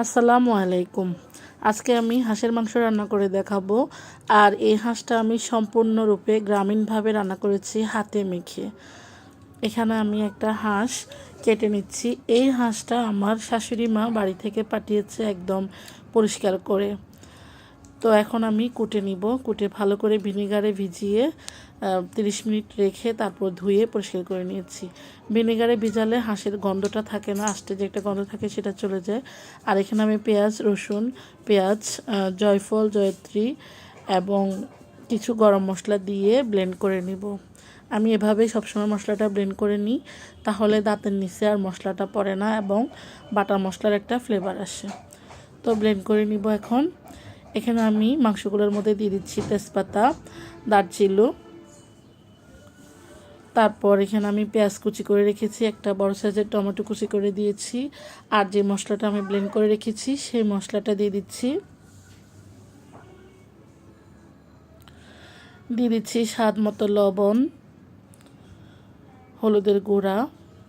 আসসালামু আলাইকুম। আজকে আমি হাঁসের মাংস রান্না করে দেখাবো। আর এই হাঁসটা আমি সম্পূর্ণরূপে গ্রামীণভাবে রান্না করেছি হাতে মেখে। এখানে আমি একটা হাঁস কেটে নিচ্ছি। এই হাঁসটা আমার শাশুড়ি মা বাড়ি থেকে পাঠিয়েছে একদম পরিষ্কার করে। তো এখন আমি কুটে নিব। কুটে ভালো করে ভিনেগারে ভিজিয়ে তিরিশ মিনিট রেখে তারপর ধুয়ে পরিষ্কার করে নিয়েছি। ভিনেগারে ভিজালে হাঁসের গন্ধটা থাকে না আস্তে যে একটা গন্ধ থাকে সেটা চলে যায়। আর এখানে আমি পেঁয়াজ, রসুন, পেঁয়াজ জয়ফল, জয়ত্রী এবং কিছু গরম মশলা দিয়ে ব্লেন্ড করে নিব। আমি এভাবেই সবসময় মশলাটা ব্লেন্ড করে নিই, তাহলে দাঁতের নিচে আর মশলাটা পড়ে না এবং বাটার মশলার একটা ফ্লেভার আসে। তো ব্লেন্ড করে নিব এখন। এখানে আমি মাংসগুলোর মধ্যে দিয়ে দিচ্ছি তেজপাতা দারচিলু তারপর এখানে আমি পেঁয়াজ কুচি করে রেখেছি, একটা বড় সাইজের টমেটো কুচি করে দিয়েছি। আর যে মশলাটা আমি ব্লেন্ড করে রেখেছি, সেই মশলাটা দিয়ে দিচ্ছি। দিয়ে দিচ্ছি স্বাদ মতো লবণ, হলুদের গুঁড়া।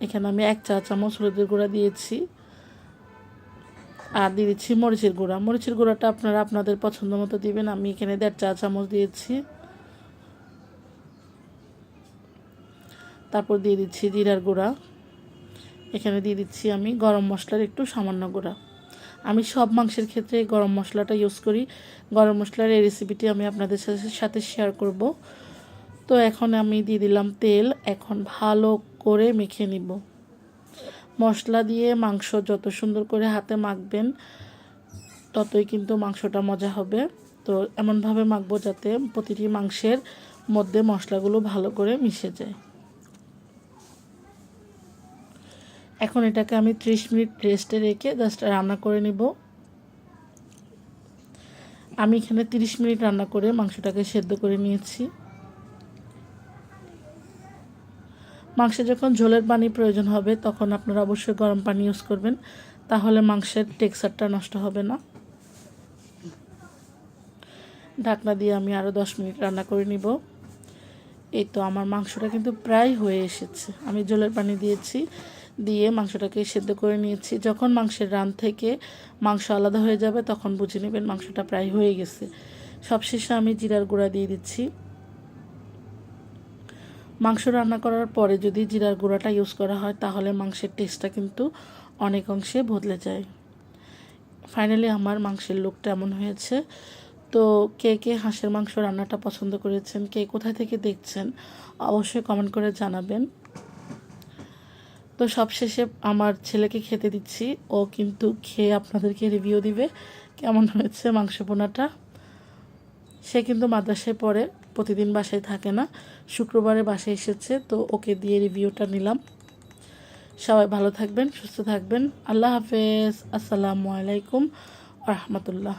এখানে আমি এক চা চামচ হলুদের গুঁড়া দিয়েছি। আর দিয়ে দিচ্ছি মরিচের গুঁড়া। মরিচের গুঁড়াটা আপনারা আপনাদের পছন্দ মতো দিবেন। আমি এখানে দেড় চা চামচ দিয়েছি। তারপর দিয়ে দিচ্ছি জিরার গুঁড়া। এখানে দিয়ে দিচ্ছি আমি গরম মশলার একটু সামান্য গুঁড়া। আমি সব মাংসের ক্ষেত্রে গরম মশলাটা ইউজ করি। গরম মশলার এই রেসিপিটি আমি আপনাদের সাথে শেয়ার করব। তো এখন আমি দিয়ে দিলাম তেল। এখন ভালো করে মেখে নিব। মশলা দিয়ে মাংস যত সুন্দর করে হাতে মাখবেন, ততই কিন্তু মাংসটা মজা হবে। তো এমনভাবে মাখবো যাতে প্রতিটি মাংসের মধ্যে মশলাগুলো ভালো করে মিশে যায়। এখন এটাকে আমি ত্রিশ মিনিট রেস্টে রেখে জাস্ট রান্না করে নিব। আমি এখানে তিরিশ মিনিট রান্না করে মাংসটাকে সেদ্ধ করে নিয়েছি। মাংসে যখন ঝোলের পানি প্রয়োজন হবে, তখন আপনারা অবশ্যই গরম পানি ইউজ করবেন। তাহলে মাংসের টেক্সচারটা নষ্ট হবে না। ঢাকনা দিয়ে আমি আরও দশ মিনিট রান্না করে নিব। এই তো আমার মাংসটা কিন্তু প্রায় হয়ে এসেছে। আমি জলের পানি দিয়েছি, দিয়ে মাংসটাকে সেদ্ধ করে নিয়েছি। যখন মাংসের রান থেকে মাংস আলাদা হয়ে যাবে, তখন বুঝে নেবেন মাংসটা প্রায় হয়ে গেছে। সবশেষে আমি জিরার গুঁড়া দিয়ে দিচ্ছি। মাংস রান্না করার পরে যদি জিরার গুঁড়াটা ইউজ করা হয়, তাহলে মাংসের টেস্টটা কিন্তু অনেক অংশে বদলে যায়। ফাইনালি আমার মাংসের লুকটা এমন হয়েছে? তো কে কে হাঁসের মাংস রান্নাটা পছন্দ করেছেন, কে কোথা থেকে দেখছেন, অবশ্যই কমেন্ট করে জানাবেন। তো সবশেষে আমার ছেলেকে খেতে দিচ্ছি। ও কিন্তু খেয়ে আপনাদেরকে রিভিউ দিবে কেমন হয়েছে মাংস পোনাটা সে কিন্তু মাদ্রাসায় পড়ে। প্রতিদিন বাসায় থাকে না, শুক্রবারে বাসায় এসেছে, তো ওকে দিয়ে রিভিউটা নিলাম। সবাই ভালো থাকবেন, সুস্থ থাকবেন। আল্লাহ হাফেজ। আসসালামু আলাইকুম রহমতুল্লাহ